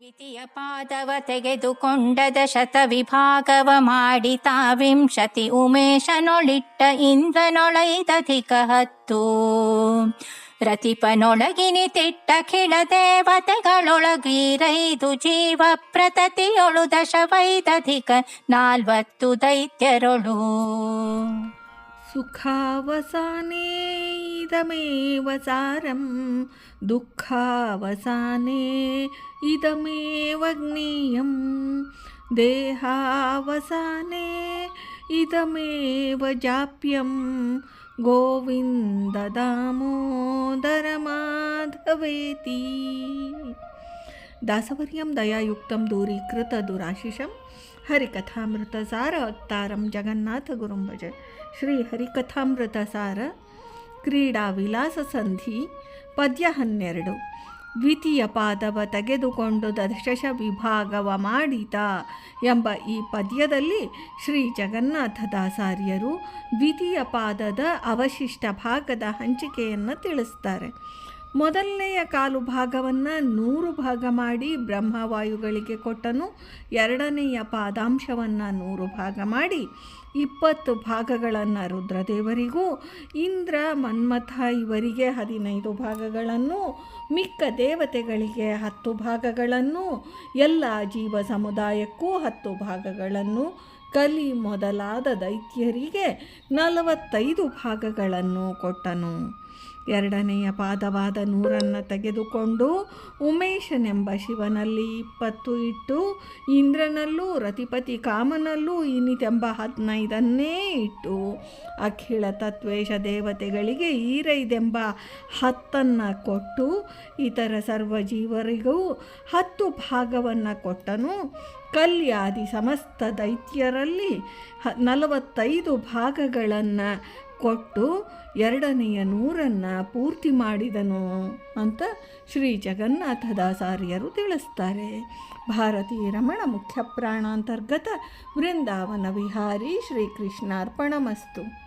ದ್ವಿತೀಯ ಪಾದವ ತೆಗೆದುಕೊಂಡದ ಶತ ವಿಭಾಗವ ಮಾಡಿತ ವಿಂಶತಿ ಉಮೇಶನೊಳಿಟ್ಟ ಇಂದ್ರನೊಳೈದಧಿಕ ಹತ್ತು ರತಿಪನೊಳಗಿನಿ ತಿಟ್ಟ ಖಿಳ ದೇವತೆಗಳೊಳಗೀರೈದು ಜೀವ ಪ್ರತತಿಯೊಳು ದಶವೈದಧಿಕ ನಾಲ್ವತ್ತು ದೈತ್ಯರೊಳು. ಸುಖಾವಸಾನೆ इदमेवसारं दुःखावसाने इदमेव ज्ञेयं देहावसाने, इदमेव जाप्यं गोविन्ददामोदरमाधवेति। दासवर्यं दयायुक्तं दूरीकृतदुराशिषं, हरिकथामृतसार अवतारं जगन्नाथगुरुं भज। श्रीहरिकथामृतसार ಕ್ರೀಡಾ ವಿಲಾಸ ಸಂಧಿ, ಪದ್ಯ ಹನ್ನೆರಡು. ದ್ವಿತೀಯ ಪಾದವ ತೆಗೆದುಕೊಂಡು ದಶಶ ವಿಭಾಗವ ಮಾಡಿತ ಎಂಬ ಈ ಪದ್ಯದಲ್ಲಿ ಶ್ರೀ ಜಗನ್ನಾಥದಾಸಾರ್ಯರು ದ್ವಿತೀಯ ಪಾದದ ಅವಶಿಷ್ಟ ಭಾಗದ ಹಂಚಿಕೆಯನ್ನು ತಿಳಿಸ್ತಾರೆ. ಮೊದಲನೆಯ ಕಾಲು ಭಾಗವನ್ನು ನೂರು ಭಾಗ ಮಾಡಿ ಬ್ರಹ್ಮವಾಯುಗಳಿಗೆ ಕೊಟ್ಟನು. ಎರಡನೆಯ ಪಾದಾಂಶವನ್ನು ನೂರು ಭಾಗ ಮಾಡಿ ಇಪ್ಪತ್ತು ಭಾಗಗಳನ್ನು ರುದ್ರದೇವರಿಗೂ, ಇಂದ್ರ, ಮನ್ಮಥ ಇವರಿಗೆ ಹದಿನೈದು ಭಾಗಗಳನ್ನು, ಮಿಕ್ಕ ದೇವತೆಗಳಿಗೆ ಹತ್ತು ಭಾಗಗಳನ್ನು, ಎಲ್ಲ ಜೀವ ಸಮುದಾಯಕ್ಕೂ ಹತ್ತು ಭಾಗಗಳನ್ನು, ಕಲಿ ಮೊದಲಾದ ದೈತ್ಯರಿಗೆ ನಲವತ್ತೈದು ಭಾಗಗಳನ್ನು ಕೊಟ್ಟನು. ಎರಡನೆಯ ಪಾದವಾದ ನೂರನ್ನು ತೆಗೆದುಕೊಂಡು ಉಮೇಶನೆಂಬ ಶಿವನಲ್ಲಿ ಇಪ್ಪತ್ತು ಇಟ್ಟು ಇಂದ್ರನಲ್ಲೂ ರತಿಪತಿ ಕಾಮನಲ್ಲೂ ಇನಿತೆಂಬ ಹದಿನೈದನ್ನೇ ಇಟ್ಟು ಅಖಿಳ ತತ್ವೇಶ ದೇವತೆಗಳಿಗೆ ಈರೈದೆಂಬ ಹತ್ತನ್ನು ಕೊಟ್ಟು ಇತರ ಸರ್ವ ಜೀವರಿಗೂ ಹತ್ತು ಭಾಗವನ್ನು ಕೊಟ್ಟನು. ಕಲ್ಯಾದಿ ಸಮಸ್ತ ದೈತ್ಯರಲ್ಲಿ ಹ ನಲವತ್ತೈದು ಭಾಗಗಳನ್ನು ಕೊಟ್ಟು ಎರಡನೆಯ ನೂರನ್ನು ಪೂರ್ತಿ ಮಾಡಿದನು ಅಂತ ಶ್ರೀ ಜಗನ್ನಾಥದಾಸಾರ್ಯರು ತಿಳಿಸ್ತಾರೆ. ಭಾರತೀ ರಮಣ ಮುಖ್ಯ ಪ್ರಾಣಾಂತರ್ಗತ ವೃಂದಾವನ ವಿಹಾರಿ ಶ್ರೀಕೃಷ್ಣಾರ್ಪಣಮಸ್ತು.